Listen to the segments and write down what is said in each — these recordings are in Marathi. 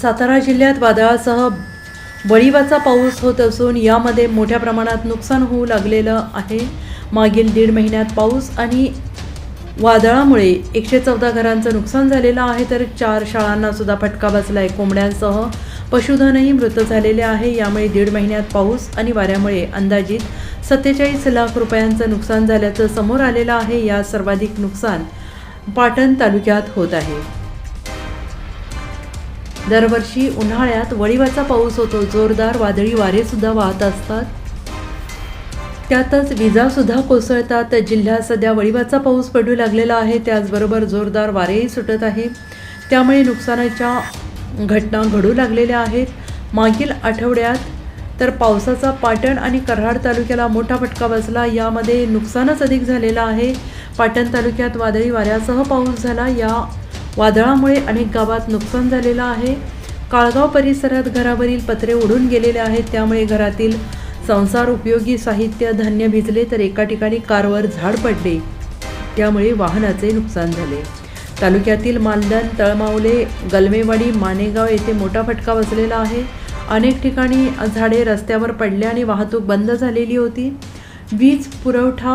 सातारा जिल्ह्यात वादळासह बळीवाचा पाऊस होत असून यामध्ये मोठ्या प्रमाणात नुकसान होऊ लागलेलं आहे. मागील दीड महिन्यात पाऊस आणि वादळामुळे एकशे चौदा घरांचं नुकसान झालेलं आहे तर चार शाळांना सुद्धा फटका बसला आहे कोंबड्यांसह पशुधनही मृत झालेले आहे. यामुळे दीड महिन्यात पाऊस आणि वाऱ्यामुळे अंदाजित सत्तेचाळीस लाख रुपयांचं नुकसान झाल्याचं समोर आलेलं आहे. या सर्वाधिक नुकसान पाटण तालुक्यात होत आहे. दरवर्षी उन्हाळ्यात वळीवाचा पाऊस होतो. जोरदार वादळी वारे सुद्धा वाहत असतात. त्यातच विजा सुद्धा कोसळतात. जिल्ह्यात सध्या वळीवाचा पाऊस पडू लागलेला आहे. त्याचबरोबर जोरदार वारेही सुटत आहे. त्यामुळे नुकसानाच्या घटना घडू लागलेल्या आहेत. मागील आठवड्यात तर पावसाचा पाटण आणि कराड तालुक्याला मोठा फटका बसला. यामध्ये नुकसानच अधिक झालेलं आहे. पाटण तालुक्यात वादळी वाऱ्यासह पाऊस झाला. या वादळामुळे अनेक गावात नुकसान झालेलं आहे. काळगाव परिसरात घरावरील पत्रे उडून गेलेले आहेत. त्यामुळे घरातील संसार उपयोगी साहित्य धान्य भिजले तर एका ठिकाणी कारवर झाड पडले. त्यामुळे वाहनाचे नुकसान झाले. तालुक्यातील मालदण तळमावले गलमेवाडी मानेगाव येथे मोठा फटका बसलेला आहे. अनेक ठिकाणी झाडे रस्त्यावर पडले आणि वाहतूक बंद झालेली होती. वीज पुरवठा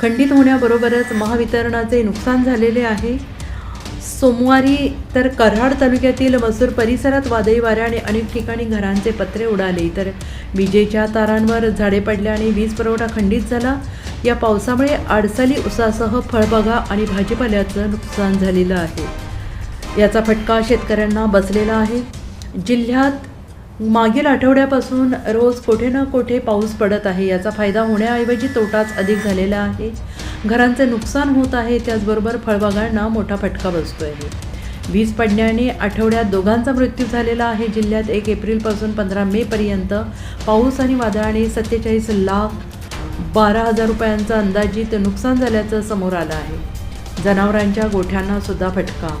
खंडित होण्याबरोबरच महावितरणाचे नुकसान झालेले आहे. सोमवारी तर कराड तालुक्यातील मसूर परिसरात वादळी वाऱ्याने अनेक ठिकाणी घरांचे पत्रे उडाले. तर विजेच्या तारांवर झाडे पडल्याने वीज पुरवठा खंडित झाला. या पावसामुळे आडसाली उसासह फळबागा आणि भाजीपाल्याचं नुकसान झालेलं आहे. याचा फटका शेतकऱ्यांना बसलेला आहे. जिल्ह्यात मागील आठवड्यापासून रोज कुठे ना कुठे पाऊस पडत आहे. याचा फायदा होण्याऐवजी तोटाच अधिक झालेला आहे. घरांचे नुकसान होत आहे त्याचबरोबर फळबागांना मोठा फटका बसतो आहे वीज पडण्याने आठवड्यात दोघांचा मृत्यू झालेला आहे. जिल्ह्यात एक एप्रिलपासून पंधरा मेपर्यंत पाऊस आणि वादळाने सत्तेचाळीस लाख बारा हजार रुपयांचं अंदाजित नुकसान झाल्याचं समोर आलं आहे. जनावरांच्या गोठ्यांना सुद्धा फटका.